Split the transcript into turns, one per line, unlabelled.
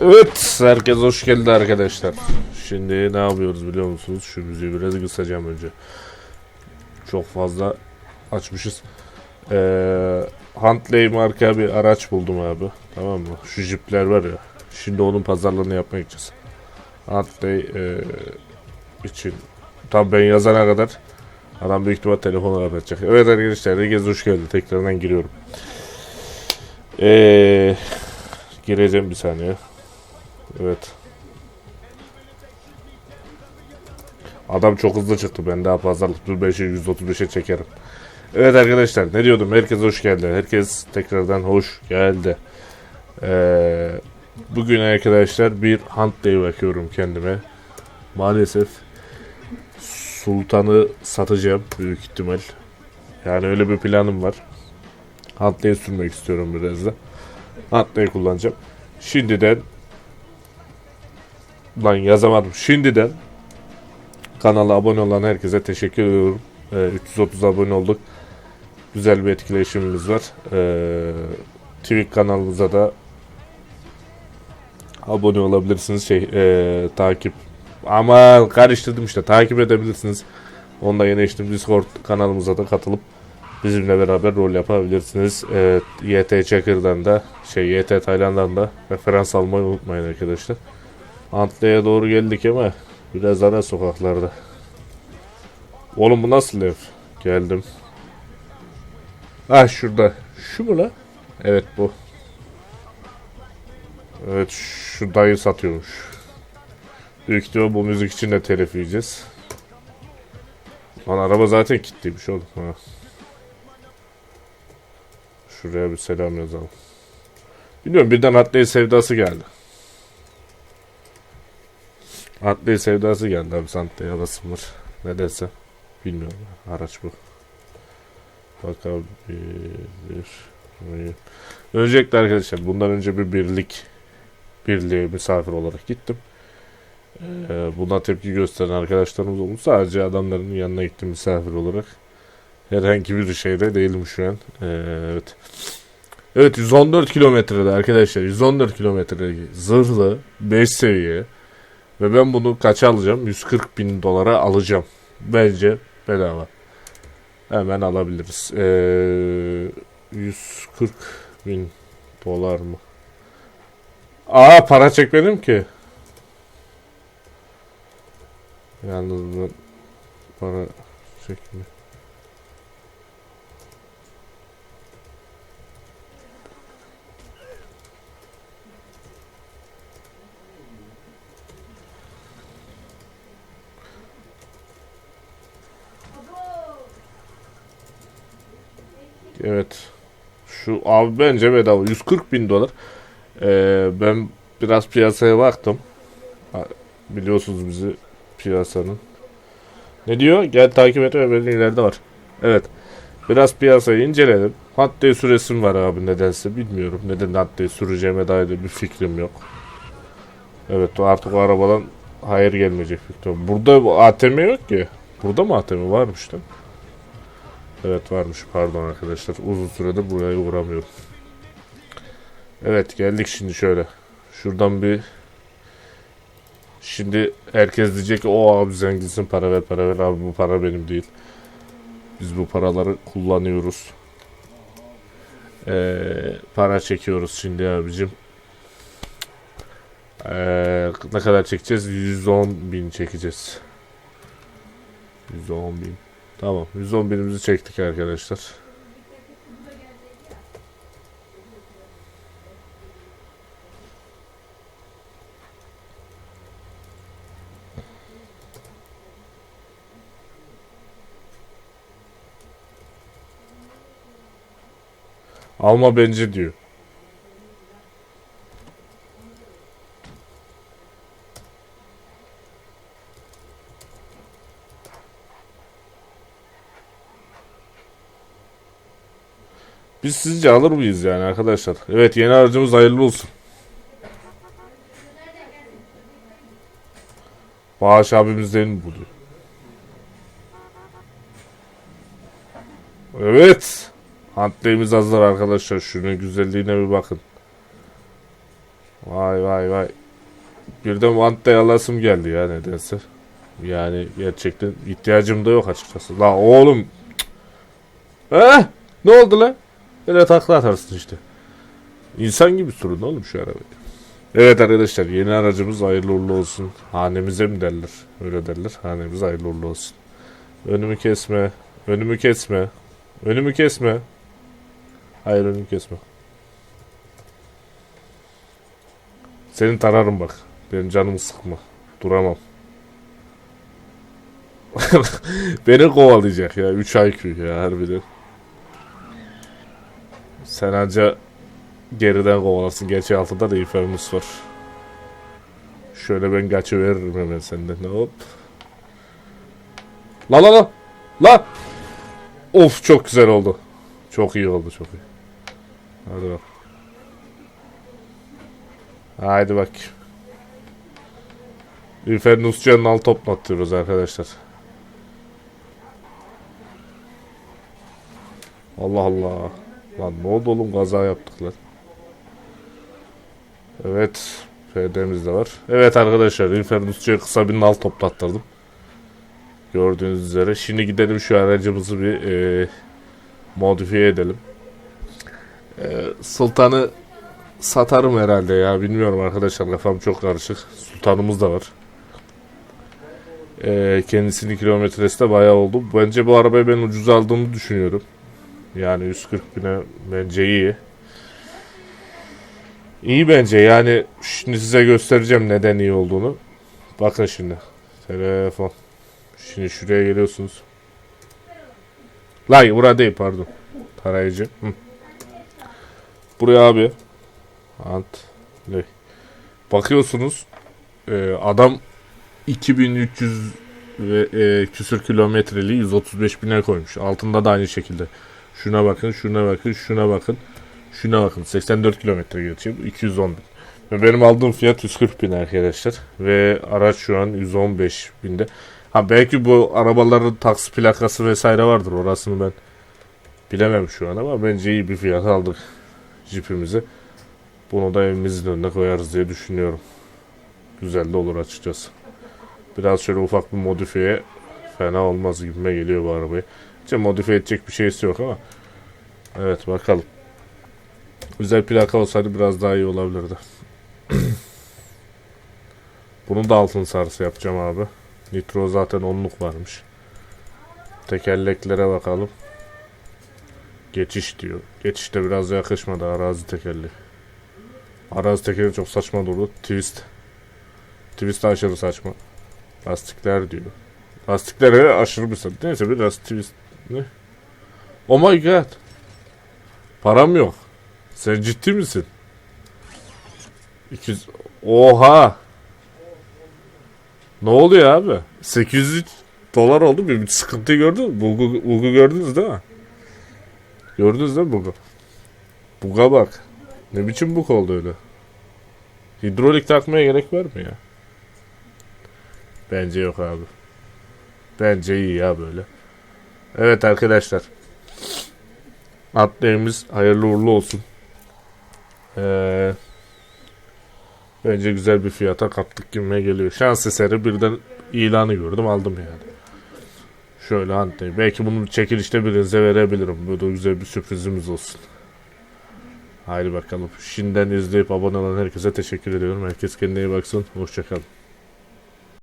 Evet, herkes hoş geldi arkadaşlar. Şimdi ne yapıyoruz biliyor musunuz? Şu müziği biraz kısacağım önce. Çok fazla açmışız. Ee, Huntley marka bir araç buldum abi. Tamam mı? Şu jipler var ya. Şimdi onun pazarlığını yapmaya gideceğiz. Huntley ee, için. Tam ben yazana kadar adam büyük ihtimal telefonu kapatacak. Evet arkadaşlar herkes hoş geldi. Tekrardan giriyorum. Ee, gireceğim bir saniye. Evet. Adam çok hızlı çıktı. Ben daha pazarlık dur 5'e 135'e çekerim. Evet arkadaşlar ne diyordum? Herkes hoş geldi. Herkes tekrardan hoş geldi. Ee, bugün arkadaşlar bir hunt day bakıyorum kendime. Maalesef Sultan'ı satacağım büyük ihtimal. Yani öyle bir planım var. Hunt day sürmek istiyorum biraz da. Hunt day kullanacağım. Şimdiden Lan yazamadım. Şimdiden kanala abone olan herkese teşekkür ediyorum. Ee, 330 abone olduk. Güzel bir etkileşimimiz var. Ee, Twitch kanalımıza da abone olabilirsiniz. Şey, ee, takip ama karıştırdım işte. Takip edebilirsiniz. Onda yeni işte Discord kanalımıza da katılıp bizimle beraber rol yapabilirsiniz. Ee, YT Çakır'dan da şey YT Tayland'dan da referans almayı unutmayın arkadaşlar. Antalya'ya doğru geldik ama biraz ara sokaklarda. Oğlum bu nasıl ev? Geldim. Ah şurada. Şu mu la? Evet bu. Evet şu dayı satıyormuş. Büyük ihtimal bu müzik için de telif yiyeceğiz. Lan araba zaten kilitliymiş oğlum. Ha. Şuraya bir selam yazalım. Bilmiyorum birden Hatley sevdası geldi. Hatley sevdası geldi abi Santa'ya alasım var. Ne desem bilmiyorum. Araç bu. Bakabilir? Öncelikle arkadaşlar bundan önce bir birlik birliğe misafir olarak gittim. Ee, buna tepki gösteren arkadaşlarımız oldu. Sadece adamların yanına gittim misafir olarak. Herhangi bir şeyde değilim şu an. Ee, evet. Evet 114 kilometrede arkadaşlar 114 kilometre zırhlı 5 seviye ve ben bunu kaça alacağım? 140 bin dolara alacağım. Bence bedava. Hemen alabiliriz. Ee, 140 bin dolar mı? Aa para çekmedim ki. Yalnız para çekme. Evet. Şu abi bence bedava. 140 bin dolar. Ee, ben biraz piyasaya baktım. Biliyorsunuz bizi piyasanın. Ne diyor? Gel takip et ve ileride var. Evet. Biraz piyasayı inceledim. Hatta süresim var abi nedense bilmiyorum. Neden hatta süreceğime dair bir fikrim yok. Evet artık o arabadan hayır gelmeyecek ihtimal. Burada bu ATM yok ki. Burada mı ATM varmış değil mi? Evet varmış pardon arkadaşlar. Uzun süredir buraya uğramıyorum. Evet geldik şimdi şöyle. Şuradan bir Şimdi herkes diyecek ki o abi zenginsin para ver para ver abi bu para benim değil. Biz bu paraları kullanıyoruz. Ee, para çekiyoruz şimdi abicim. Ee, ne kadar çekeceğiz? 110 bin çekeceğiz. 110 bin. Tamam 110 binimizi çektik arkadaşlar. Alma bence diyor. Biz sizce alır mıyız yani arkadaşlar? Evet yeni aracımız hayırlı olsun. Bağış abimiz değil mi. Evet. Huntley'imiz hazır arkadaşlar. Şunun güzelliğine bir bakın. Vay vay vay. Birden Huntley alasım geldi ya nedense. Yani gerçekten ihtiyacım da yok açıkçası. La oğlum. Eh, ne oldu lan? Böyle takla atarsın işte. İnsan gibi sürün oğlum şu arabayı. Evet arkadaşlar yeni aracımız hayırlı uğurlu olsun. Hanemize mi derler? Öyle derler. Hanemiz hayırlı uğurlu olsun. Önümü kesme. Önümü kesme. Önümü kesme. Hayır önümü kesme. Seni tararım bak. Benim canımı sıkma. Duramam. Beni kovalayacak ya. 3 IQ ya harbiden. Sen anca geriden kovalarsın. Gerçi altında da Infernus var. Şöyle ben kaçı veririm hemen senden. Hop. La la la. La. Of çok güzel oldu. Çok iyi oldu çok iyi. Hadi bak. Haydi bak. Infernus canın alt toplatıyoruz arkadaşlar. Allah Allah. Lan ne oldu oğlum kaza yaptık lan. Evet. FD'miz de var. Evet arkadaşlar Infernus'cuya kısa bir nal toplattırdım. Gördüğünüz üzere. Şimdi gidelim şu aracımızı bir e, modifiye edelim. E, Sultan'ı satarım herhalde ya. Bilmiyorum arkadaşlar kafam çok karışık. Sultanımız da var. E, kendisinin kilometresi de bayağı oldu. Bence bu arabayı ben ucuz aldığımı düşünüyorum. Yani 140 bine bence iyi. İyi bence yani şimdi size göstereceğim neden iyi olduğunu. Bakın şimdi. Telefon. Şimdi şuraya geliyorsunuz. Lay burada değil pardon. Tarayıcı. Hı. Buraya abi. Ant. Lay. Bakıyorsunuz. e, adam 2300 ve e, küsür kilometreli 135 bine koymuş. Altında da aynı şekilde. Şuna bakın, şuna bakın, şuna bakın. Şuna bakın 84 kilometre geçiyor. 210 bin. Benim aldığım fiyat 140 bin arkadaşlar. Ve araç şu an 115 binde. Ha belki bu arabaların taksi plakası vesaire vardır. Orasını ben bilemem şu an ama bence iyi bir fiyat aldık jipimizi. Bunu da evimizin önüne koyarız diye düşünüyorum. Güzel de olur açıkçası. Biraz şöyle ufak bir modifiye fena olmaz gibime geliyor bu arabayı. İşte modifiye edecek bir şeysi yok ama. Evet bakalım. Güzel plaka olsaydı biraz daha iyi olabilirdi. Bunu da altın sarısı yapacağım abi. Nitro zaten onluk varmış. Tekerleklere bakalım. Geçiş diyor. Geçiş de biraz yakışmadı arazi tekerleği. Arazi tekeri çok saçma durdu. Twist. Twist aşırı saçma. Lastikler diyor. Lastiklere aşırı saçma. Neyse biraz twist. Ne? Oh my god. Param yok. Sen ciddi misin? 200 Oha. Ne oluyor abi? 800 dolar oldu? Bir sıkıntıyı gördün mü? Bug'u, bug'u gördünüz değil mi? Gördünüz değil mi bug'u? Bug'a bak. Ne biçim bug oldu öyle? Hidrolik takmaya gerek var mı ya? Bence yok abi. Bence iyi ya böyle. Evet arkadaşlar. Atlayımız hayırlı uğurlu olsun. Ee, bence güzel bir fiyata kaptık gibime geliyor. Şans eseri birden ilanı gördüm aldım yani. Şöyle antlayayım. Belki bunu çekilişte birinize verebilirim. Da güzel bir sürprizimiz olsun. Haydi bakalım. Şimdiden izleyip abone olan herkese teşekkür ediyorum. Herkes kendine iyi baksın. Hoşçakalın.